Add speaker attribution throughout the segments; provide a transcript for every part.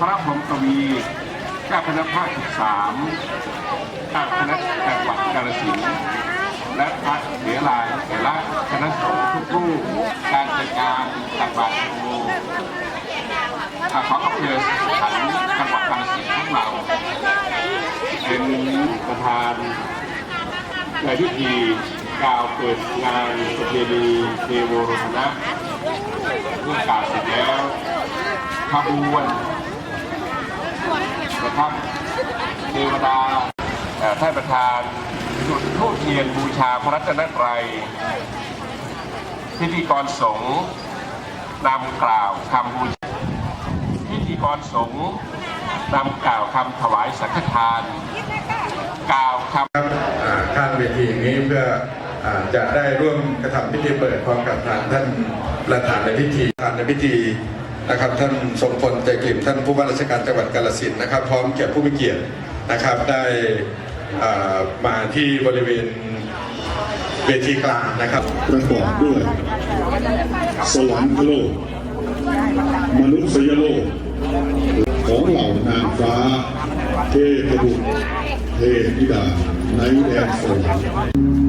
Speaker 1: พระพรหมกวีเจ้าคณะภาคสิบสามเจ้าคณะจังหวัดกาฬสินธุ์และพระเถราเถระคณะสงฆ์ทุกรูปการจัดการตักบาตรโมอ่าของอำเภอสันจังหวัดกาฬสินธุ์ของเรา เป็นประธานในพิธีกล่าวเปิดงานประเพณีเทโวโรหณะเมื่อกล่าวเสร็จแล้วขบวน นะครับเทวดาท่านประธานจุดธูปเทียนบูชาพระรัตนตรัยพิธีกรสงฆ์นำกล่าวคำบูชาพิธีกรสงฆ์นำกล่าวคำถวายสังฆทาน กล่าวคำ
Speaker 2: ข้างเวทีนี้เพื่อจะได้ร่วมกระทำพิธีเปิดพร้อมกับทางท่านประธานในพิธีประธานในพิธี นะครับท่านทรงพลใจกลิ่มท่านผู้ว่าราชการจังหวัดกาฬสินนะครับ พร้อมแก่ผู้มีเกียรตินะครับได้อ่ามาที่บริเวณเวทีกลางนะครับ
Speaker 3: ประกอบด้วย สวรรคโลก มนุษยโลก ของเหล่านางฟ้า เทพบุตรเทพธิดาในแดนสวรรค์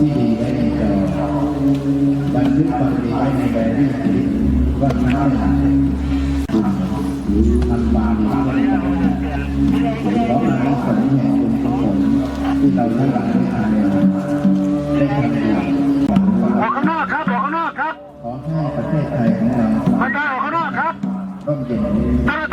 Speaker 4: ที่ดีไว้ในจอบันทึกความดีไว้ในไดอารี่ว่าน้ำหนักบุญหรือทำบาปหรืออะไรต่างๆขอมาสนแห่งบุญกุศลที่เราทั้งหลายได้ทำแล้วได้ทำดี
Speaker 5: ออกข้างนอกครับออกข้างนอกครับ
Speaker 4: ขอให้ประเทศไทยของเรา
Speaker 5: พันธาออกข้างนอกครับ
Speaker 4: ร่มเย็น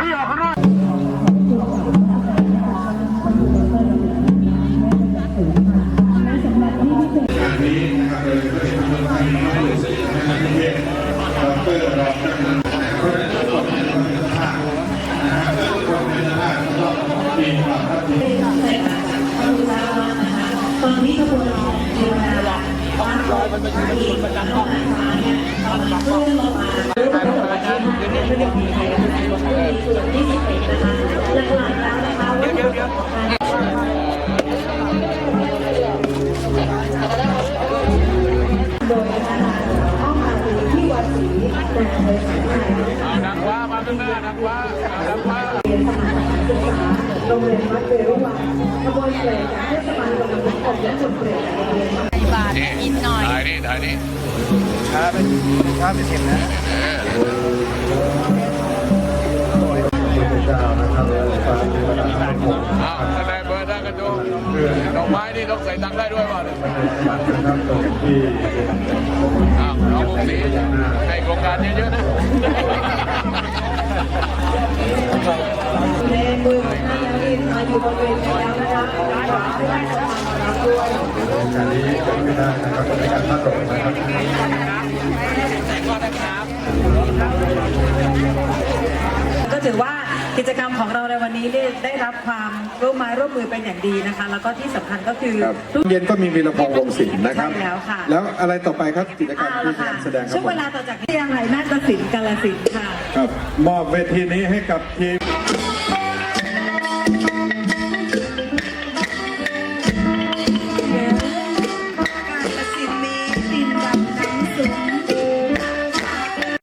Speaker 2: ไม่ได้คุยใครนะคะส่ว
Speaker 6: นที่สองก็คือ นักว่ามาตั้งหน้านักว่านักว่าเรียนสมัครศึกษาโรงเรียนวัดเวรุวันขบวนเปลจากเทศบาลตำบลน้ำตกและผลเปลจากโรงเรียนวัด
Speaker 7: บาทนิดหน่อย
Speaker 1: ถ่ายนี่ถ่ายนี่
Speaker 2: ช้านะครับฟ้าเทวดาทั้งหก
Speaker 1: อ้าวแสดงเบอร์ได้กันดูดอกไม้นี่ต้องใส่ตังได้ด้วยป่ะเนี่ย ให้โครงการเยอะๆนะ
Speaker 6: ในมือของท่านแล้วนี่มาอยู่บริเวณนี้แล้วนะคะขอให้ท่านสมัครรับด้วย
Speaker 2: งานนี้กิดขึ้นได้นะครับในการพัดดอกนะครับ
Speaker 8: ก็ถือว่า กิจกรรมของเราในวันนี้เนี่ยได้รับความร่วมไม้ร่วมมือเป็นอย่างดีนะคะ แล้วก็ที่สำคัญก็คือ
Speaker 2: ครับเย็นก็มีวีรพงษ์วงศิลป์นะครับ
Speaker 8: ใช่แล้วค่ะ
Speaker 2: แล้วอะไรต่อไปครับกิจกรรม
Speaker 8: เอา
Speaker 2: ที่
Speaker 8: ละค่ะ
Speaker 2: แสดงครับ
Speaker 8: ช่วงเวลาต่อจากนี้ยังไงนาฏศิลป์กาลสินธุ์ค่ะ
Speaker 2: ครับมอบเวทีนี้ให้กับทีม